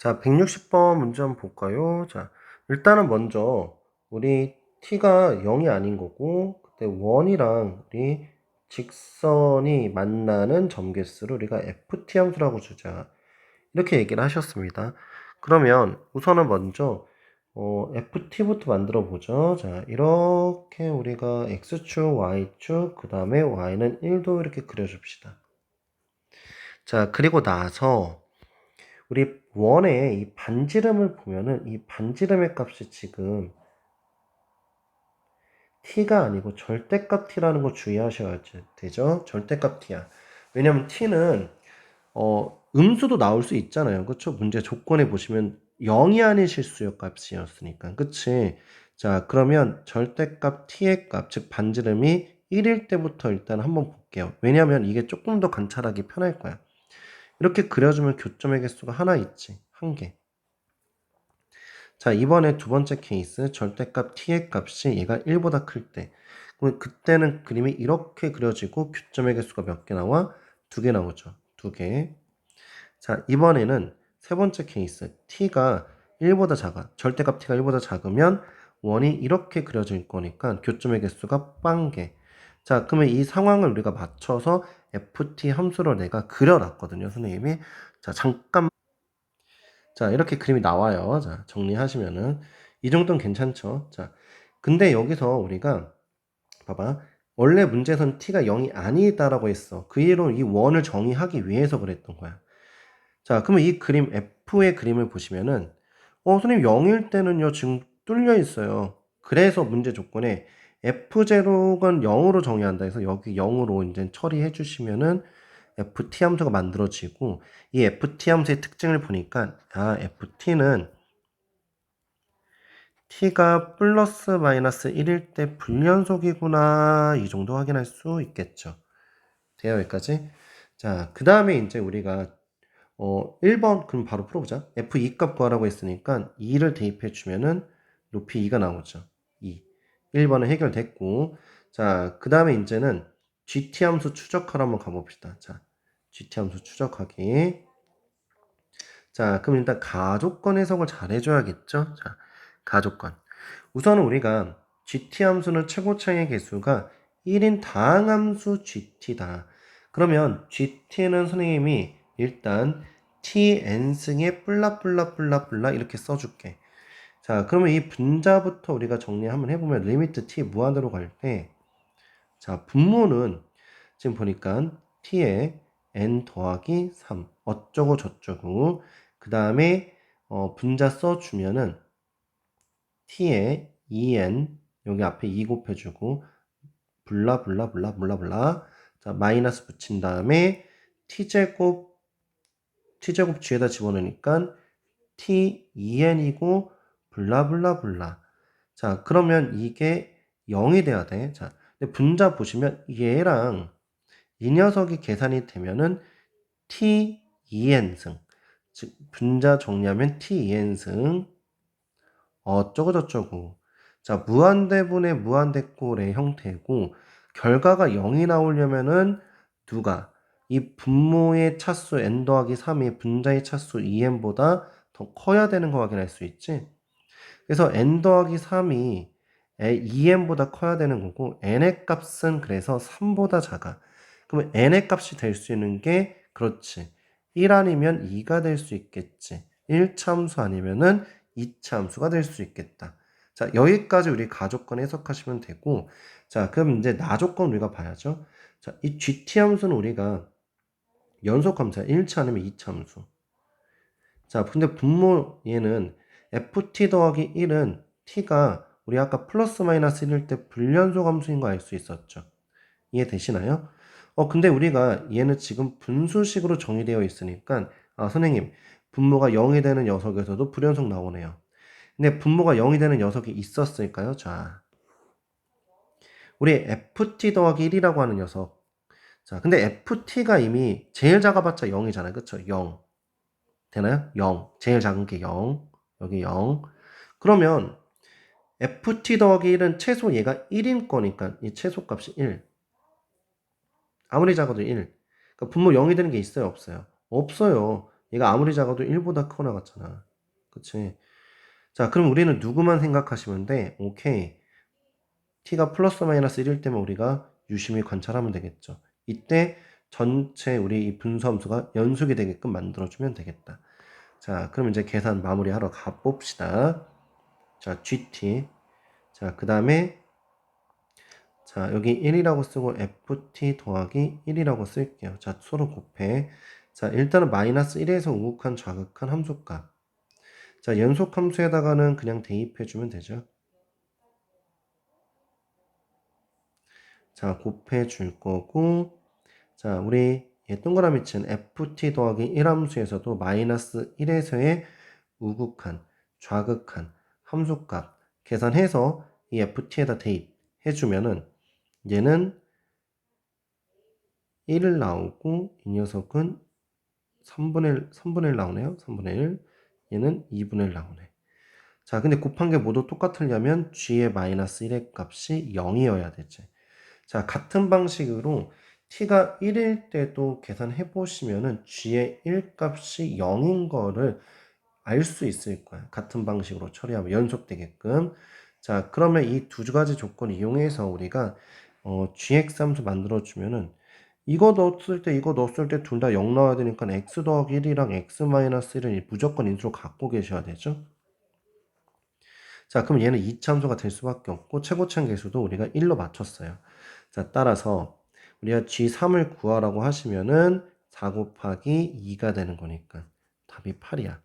자, 160번 문제 한번 볼까요? 자, 일단은 먼저 우리 t가 0이 아닌 거고 그때 원이랑 우리 직선이 만나는 점개수를 우리가 ft 함수라고 주자. 이렇게 얘기를 하셨습니다. 그러면 우선은 먼저 어, ft부터 만들어 보죠. 자, 이렇게 우리가 x축, y축, 그 다음에 y는 1도 이렇게 그려줍시다. 자, 그리고 나서 우리 원의 이 반지름을 보면은 이 반지름의 값이 지금 t가 아니고 절대값 t라는 거 주의하셔야 되죠. 절대값 t야. 왜냐면 t는 어, 음수도 나올 수 있잖아요. 그렇죠? 문제 조건에 보시면 0이 아닌 실수요 값이었으니까. 그치? 자, 그러면 절대값 t의 값, 즉 반지름이 1일 때부터 일단 한번 볼게요. 왜냐면 이게 조금 더 관찰하기 편할 거야. 이렇게 그려주면 교점의 개수가 하나 있지. 한 개. 자, 이번에 두 번째 케이스 절대값 t의 값이 얘가 1보다 클 때. 그럼 그때는 그림이 이렇게 그려지고 교점의 개수가 몇 개 나와? 두 개 나오죠. 두 개. 자, 이번에는 세 번째 케이스. t가 1보다 작아. 절대값 t가 1보다 작으면 원이 이렇게 그려질 거니까 교점의 개수가 빵개. 자, 그러면 이 상황을 우리가 맞춰서 ft 함수로 내가 그려놨거든요, 선생님이. 자, 잠깐. 자, 이렇게 그림이 나와요. 자, 정리하시면은. 이 정도는 괜찮죠? 자, 근데 여기서 우리가, 봐봐. 원래 문제에서는 t가 0이 아니다라고 했어. 그 이유로 이 원을 정의하기 위해서 그랬던 거야. 자, 그러면 이 그림, f의 그림을 보시면은, 어, 선생님 0일 때는요, 지금 뚫려 있어요. 그래서 문제 조건에 f0건 0으로 정의한다 해서 여기 0으로 이제 처리해 주시면은 ft 함수가 만들어지고 이 ft 함수의 특징을 보니까 아 ft는 t가 플러스 마이너스 1일 때 불연속이구나 이 정도 확인할 수 있겠죠. 돼요 여기까지? 자, 그 다음에 이제 우리가 어 1번 그럼 바로 풀어보자. f2 값 구하라고 했으니까 2를 대입해 주면은 높이 2가 나오죠. 2. 1번은 해결됐고 자, 그 다음에 이제는 GT 함수 추적하러 한번 가봅시다. 자, GT 함수 추적하기. 자, 그럼 일단 가족권 해석을 잘 해줘야겠죠? 자, 가족권. 우선은 우리가 GT 함수는 최고차의 개수가 1인 다항 함수 GT다. 그러면 GT는 선생님이 일단 TN승의 플라플라플라플라 이렇게 써줄게. 자, 그러면 이 분자부터 우리가 정리 한번 해보면 리미트 t 무한대로 갈 때, 자, 분모는 지금 보니까 t에 n 더하기 3 어쩌고 저쩌고. 그 다음에 어, 분자 써주면은 t에 2n 여기 앞에 2 곱해주고 블라 블라 블라 블라 블라. 자 마이너스 붙인 다음에 t제곱 t제곱 뒤에다 집어넣으니까 t2n이고 블라블라블라. 자, 그러면 이게 0이 돼야 돼. 자, 분자 보시면 얘랑 이 녀석이 계산이 되면은 t 2n승. 즉, 분자 정리하면 t 2n승. 어쩌고 저쩌고. 자, 무한대분의 무한대꼴의 형태고, 결과가 0이 나오려면은 누가 이 분모의 차수 n 더하기 3이 분자의 차수 2n보다 더 커야 되는 거 확인할 수 있지? 그래서 n 더하기 3이 2n보다 커야 되는 거고 n의 값은 그래서 3보다 작아. 그러면 n의 값이 될 수 있는 게 그렇지. 1 아니면 2가 될 수 있겠지. 1차 함수 아니면은 2차 함수가 될 수 있겠다. 자, 여기까지 우리 가조건 해석하시면 되고 자, 그럼 이제 나조건 우리가 봐야죠. 자, 이 GT 함수는 우리가 연속 함수야. 1차 아니면 2차 함수. 자, 근데 분모 얘는 ft 더하기 1은 t가 우리 아까 플러스 마이너스 1일 때 불연속 함수인 거 알 수 있었죠. 이해되시나요? 어, 근데 우리가 얘는 지금 분수식으로 정의되어 있으니까 아, 선생님, 분모가 0이 되는 녀석에서도 불연속 나오네요. 근데 분모가 0이 되는 녀석이 있었을까요? 자, 우리 ft 더하기 1이라고 하는 녀석. 자, 근데 ft가 이미 제일 작아봤자 0이잖아요. 그쵸? 0. 되나요? 0. 제일 작은 게 0. 여기 0. 그러면 ft 더하기 1은 최소 얘가 1인 거니까 이 최소값이 1. 아무리 작아도 1. 그러니까 분모 0이 되는 게 있어요? 없어요? 없어요. 얘가 아무리 작아도 1보다 크고 나갔잖아. 그치? 자, 그럼 우리는 누구만 생각하시면 돼? 오케이. t가 플러스 마이너스 1일 때만 우리가 유심히 관찰하면 되겠죠. 이때 전체 우리 이 분수함수가 연속이 되게끔 만들어주면 되겠다. 자, 그럼 이제 계산 마무리하러 가봅시다. 자, gt. 자, 그 다음에 자, 여기 1이라고 쓰고 ft 더하기 1이라고 쓸게요. 자, 서로 곱해. 자, 일단은 마이너스 1에서 우극한 좌극한 함수값. 자, 연속 함수에다가는 그냥 대입해주면 되죠. 자, 곱해 줄 거고, 자, 우리 예, 동그라미 친 ft 더하기 1 함수에서도 마이너스 1에서의 우극한, 좌극한 함수값 계산해서 이 ft에다 대입해주면은 얘는 1을 나오고 이 녀석은 3분의 1, 3분의 1 나오네요. 3분의 1. 얘는 2분의 1 나오네. 자, 근데 곱한 게 모두 똑같으려면 g의 마이너스 1의 값이 0이어야 되지. 자, 같은 방식으로 t가 1일 때도 계산해 보시면은 g의 1 값이 0인 거를 알 수 있을 거야. 같은 방식으로 처리하면 연속되게끔. 자, 그러면 이 두 가지 조건을 이용해서 우리가 어, gx 함수 만들어 주면은 이거 넣었을 때 이거 넣었을 때 둘 다 0 나와야 되니까 x 더하기 1이랑 x 마이너스 1은 무조건 인수로 갖고 계셔야 되죠. 자, 그럼 얘는 2차 함수가 될 수밖에 없고 최고차 계수도 우리가 1로 맞췄어요. 자, 따라서 우리가 G3을 구하라고 하시면은 4 곱하기 2가 되는 거니까 답이 8이야.